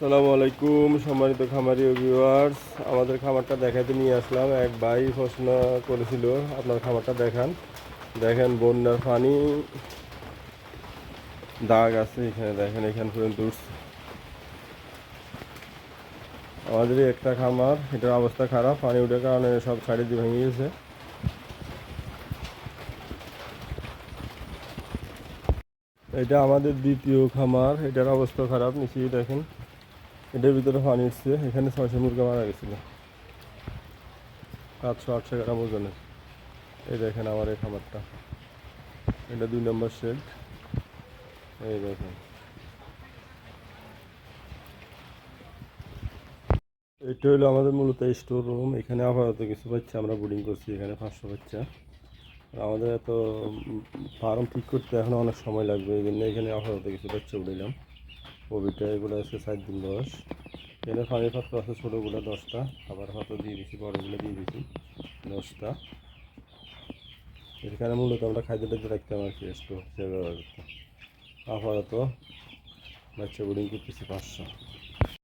সালামু আলাইকুম, সম্মানিত খামারি ভিউয়ার্স আমাদের খামারটা দেখাতে নিয়ে আসলাম। এক ভাই প্রশ্ন করেছিল, আপনার খামারটা দেখান। দেখেন, বন্যার পানি, দাগ আছে এখানে, দেখেন, এখান পর্যন্ত উঠছে। আমাদের একটা খামার, এটার অবস্থা খারাপ, পানি উঠার কারণে সব সাইডে দিয়ে ভেঙে গেছে। এটা আমাদের দ্বিতীয় খামার, এটার অবস্থা খারাপ, নিচেই দেখেন। এটার ভিতরে পানি উঠছে এখানে ছয়শো মুরগা মারা গেছিল। সাতশো, আটশো গ্রাম ওজনের। এই দেখেন আমার এই খামারটা। এটা দুই নম্বর শেড এই দেখেন। এটা হলো আমাদের মূলত স্টোর রুম এখানে আপাতত কিছু বাচ্চা আমরা বোর্ডিং করছি, এখানে পাঁচশো বাচ্চা। আমাদের এত ফার্ম ঠিক করতে এখন অনেক সময় লাগবে। এই জন্য এখানে আপাতত কিছু বাচ্চা উঠাইলাম। কবিটা এগুলো আছে সাত দিন বয়স। এখানে পানির পাত্র আছে ছোটোগুলো, দশটা। খাবার পাত্র দিয়ে দিয়েছি বড়গুলো দিয়ে দিয়েছি দশটা। এখানে মূলত আমরা খাদ্য টাদ্য রাখতাম আর কি স্টোর হিসেবে ব্যবহার করতাম আপাতত বাচ্চা বোর্ডিং করতেছি পাঁচশো।